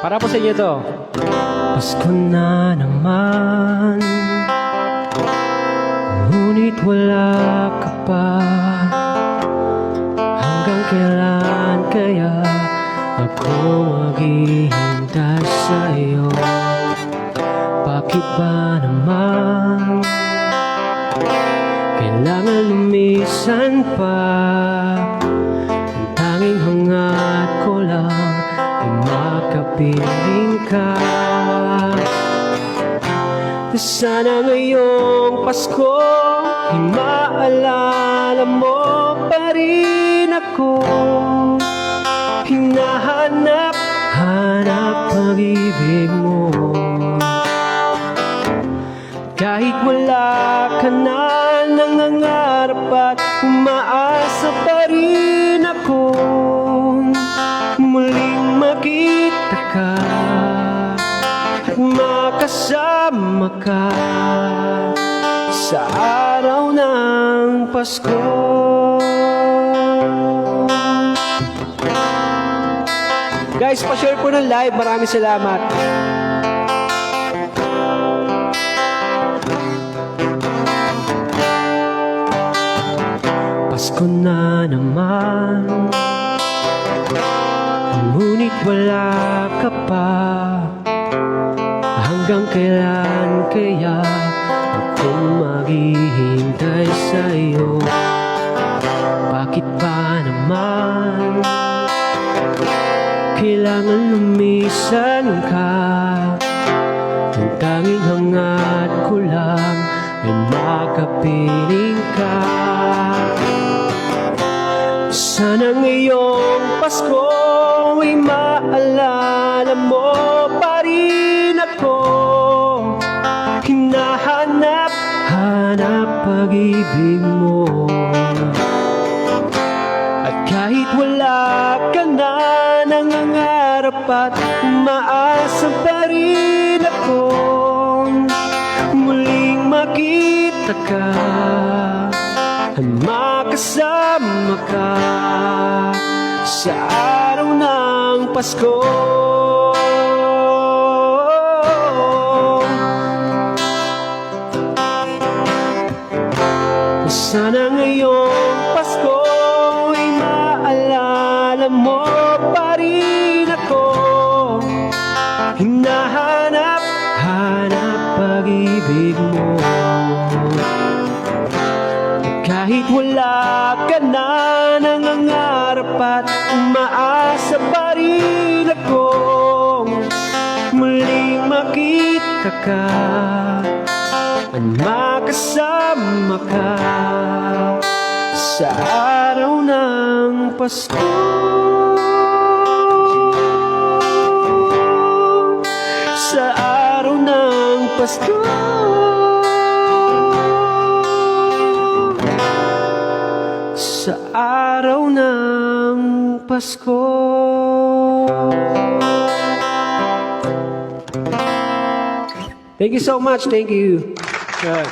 Para po sa inyo to. Pasko na naman. Ngunit wala ka pa. Hanggang kailan kaya Ako maghihintay sa'yo Bakit ba naman? Kailangan lumisan pa makapiling ka. Sana ngayong Pasko Ay maalala mo pa rin ako. Hinahanap, hanap pag-ibig mo. Kahit wala ka na nangangarap at umaasa pa rin ako ka at makasama ka sa araw ng Pasko. Guys, pa-share po ng live. Maraming salamat. Pasko na naman Ngunit wala ka pa. Hanggang kailan kaya Ako maghihintay sa'yo? Bakit ba naman Kailangan lumisan ka? Ang tanging hangat ko lang Ay makapiling ka. Sana ngayong Pasko mo pa rin ako Hinahanap, hanap pag-ibig mo At kahit wala ka na nangangarap at umaasa pa rin ako Muling makita ka at makasama ka sa araw ng Pasko. Pag-ibig mo kahit wala ka na nangangarap at umaasa pa rin ako. Muling makita ka at makasama ka Sa araw ng Pasko Pasko sa araw ng Pasko. Thank you so much. Thank you. Good.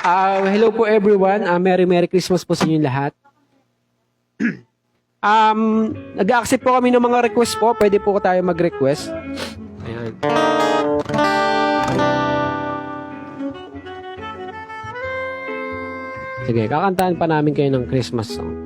Ah, hello po everyone. Ah, Merry Merry Christmas po sa inyo lahat. um, nag-accept po kami ng mga request po. Pwede po tayo mag-request. Ayan. Sige, kakantahan pa namin kayo ng Christmas song.